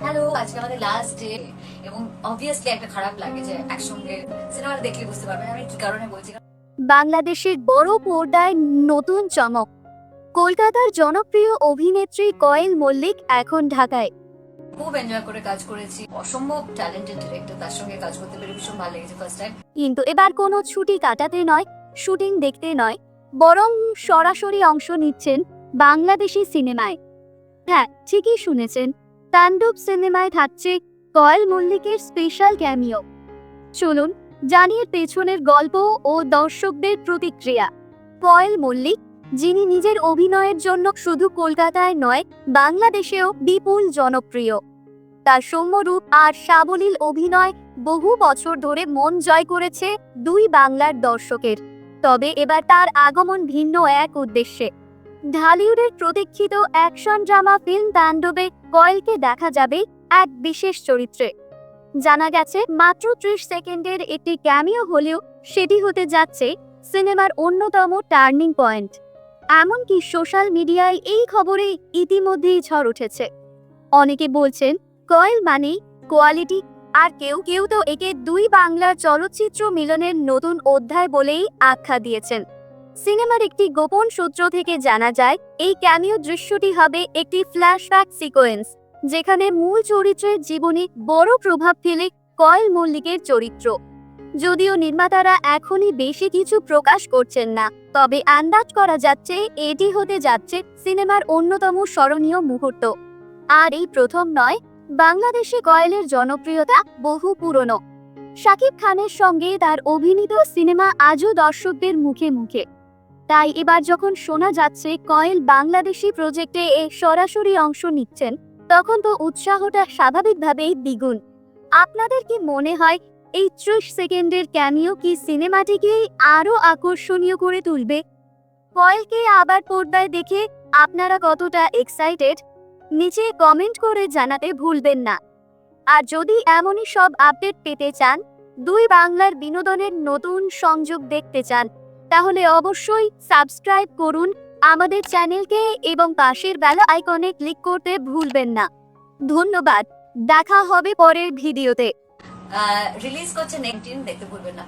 Hello আজকে আমাদের last day এবং অবভিয়াসলি একটা খারাপ লাগে যে একসঙ্গে সিনেমাটা দেখলে বুঝতে পারবেন আমি কি কারণে বলছি? বাংলাদেশের বড় পর্দায় নতুন চমক। কলকাতার জনপ্রিয় অভিনেত্রী কয়েল মল্লিক এখন ঢাকায়। খুব এনজয় করে কাজ করেছি। অসম্ভব ট্যালেন্টেড ডিরেক্টর তার সঙ্গে কাজ করতে পেরে ভীষণ ভালো লেগেছে ফার্স্ট টাইম কিন্তু এবার কোনো ছুটি কাটাতে নয় শুটিং দেখতে নয় বরং সরাসরি অংশ নিচ্ছেন বাংলাদেশি সিনেমায় হ্যাঁ ঠিকই শুনেছেন। তাণ্ডব সিনেমায় থাকছে কয়েল মল্লিকের স্পেশাল ক্যামিও চলুন জানিয়ে পেছনের গল্প ও দর্শকদের প্রতিক্রিয়া। কয়েল মল্লিক, যিনি নিজের অভিনয়ের জন্য শুধু কলকাতায় নয়, বাংলাদেশেও বিপুল জনপ্রিয়। তার সৌম্যরূপ আর সাবলীল অভিনয় বহু বছর ধরে মন জয় করেছে দুই বাংলার দর্শকের। তবে এবার তার আগমন ভিন্ন এক উদ্দেশ্যে। ঢালিউডের প্রতীক্ষিত অ্যাকশন ড্রামা ফিল্ম তাণ্ডবে কয়েলকে দেখা যাবে এক বিশেষ চরিত্রে। জানা গেছে, মাত্র ত্রিশ সেকেন্ডের একটি ক্যামিও হলেও সেটি হতে যাচ্ছে সিনেমার অন্যতম টার্নিং পয়েন্ট। এমনকি সোশ্যাল মিডিয়ায় এই খবরে ইতিমধ্যেই ঝড় উঠেছে। অনেকে বলছেন, কয়েল মানেই কোয়ালিটি, আর কেউ কেউ তো একে দুই বাংলার চলচ্চিত্র মিলনের নতুন অধ্যায় বলেই আখ্যা দিয়েছেন। সিনেমার একটি গোপন সূত্র থেকে জানা যায়, এই ক্যামিও দৃশ্যটি হবে একটি ফ্ল্যাশব্যাক সিকোয়েন্স যেখানে মূল চরিত্রের জীবনে বড় প্রভাব ফেলে কয়েল মল্লিকের চরিত্র। যদিও নির্মাতারা এখনই বেশি কিছু প্রকাশ করছেন না, তবে আন্দাজ করা যাচ্ছে এটি হতে যাচ্ছে সিনেমার অন্যতম স্মরণীয় মুহূর্ত। আর এই প্রথম নয়, বাংলাদেশে কয়েলের জনপ্রিয়তা বহু পুরনো। শাকিব খানের সঙ্গে তার অভিনীত সিনেমা আজও দর্শকদের মুখে মুখে। তাই এবার যখন শোনা যাচ্ছে কয়েল বাংলাদেশি প্রজেক্টে এ সরাসরি অংশ নিচ্ছেন, তখন তো উৎসাহটা স্বাভাবিকভাবেই দ্বিগুণ। আপনাদের কি মনে হয় এই ত্রিশ সেকেন্ডের ক্যামিও কি সিনেমাটিকে আরও আকর্ষণীয় করে তুলবে? কয়েলকে আবার পর্দায় দেখে আপনারা কতটা এক্সাইটেড? নিচে কমেন্ট করে জানাতে ভুলবেন না। আর যদি এমনই সব আপডেট পেতে চান, দুই বাংলার বিনোদনের নতুন সংযোগ দেখতে চান তাহলে অবশ্যই সাবস্ক্রাইব করুন আমাদের চ্যানেলকে এবং পাশের বেল আইকনে ক্লিক করতে ভুলবেন না। ধন্যবাদ। দেখা হবে পরের ভিডিওতে। রিলিজ করছে নেক্সট দেখতে ভুলবেন না।